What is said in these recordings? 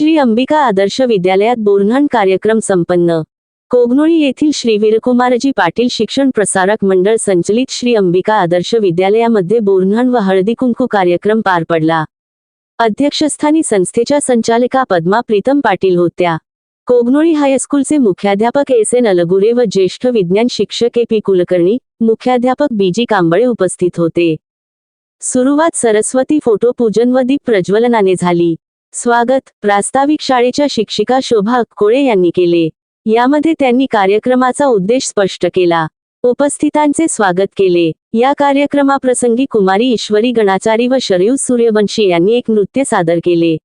श्री अंबिका आदर्श विद्यालयात बोरन्हाण कार्यक्रम संपन्न. कोगनोळी येथील श्री वीरकुमारजी पाटील शिक्षण प्रसारक मंडळ संचलित श्री अंबिका आदर्श विद्यालयामध्ये बोरन्हाण व हळदी कुंकू कार्यक्रम पार पडला. अध्यक्षस्थानी संस्थेच्या संचालिका पद्मा प्रीतम पाटील होत्या. कोगनोळी हायस्कूलचे मुख्याध्यापक एस एन अलगुरे व ज्येष्ठ विज्ञान शिक्षक ए पी कुलकर्णी मुख्याध्यापक बी जी कांबळे उपस्थित होते. सुरुवात सरस्वती फोटो पूजन व दीप प्रज्वलनाने झाली. स्वागत. प्रास्ताविक शाळेच्या शिक्षिका शोभा अक्कोळे यांनी केले. यामध्ये त्यांनी कार्यक्रमाचा उद्देश स्पष्ट केला. उपस्थितांचे स्वागत केले. या कार्यक्रमाप्रसंगी कुमारी ईश्वरी गणाचारी व शरयू सूर्यवंशी यांनी एक नृत्य सादर केले.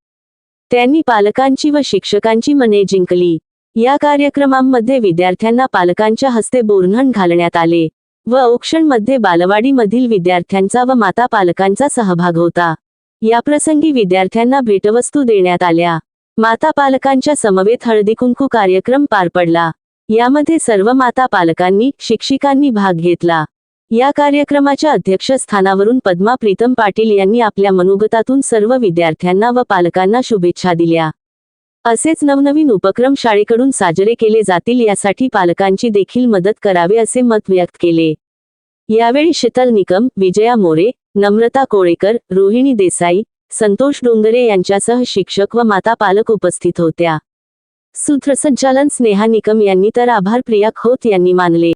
त्यांनी पालकांची व शिक्षकांची मने जिंकली. या कार्यक्रमांमध्ये विद्यार्थ्यांना पालकांच्या हस्ते बोरधण घालण्यात आले व औक्षणमध्ये बालवाडीमधील विद्यार्थ्यांचा व माता पालकांचा सहभाग होता. याप्रसंगी विद्यार्थ्यांना भेटवस्तू देण्यात आल्या. माता पालकांच्या समवेत हळदीकुंकू कार्यक्रम पार पडला. यामध्ये सर्व माता पालकांनी शिक्षिकांनी भाग घेतला. या कार्यक्रमाच्या अध्यक्षस्थानावरून पद्मा प्रीतम पाटील यांनी आपल्या मनोगतातून सर्व विद्यार्थ्यांना व पालकांना शुभेच्छा दिल्या. असेच नवनवीन उपक्रम शाळेकडून साजरे केले जातील यासाठी पालकांची देखील मदत करावे असे मत व्यक्त केले. यावेळी शीतल निकम विजया मोरे नम्रता कोळेकर रोहिणी देसाई संतोष डोंगरे यांच्यासह शिक्षक व माता पालक उपस्थित होत्या. सूत्रसंचालन स्नेहा निकम यांनी तर आभार प्रिया खोत यांनी मानले.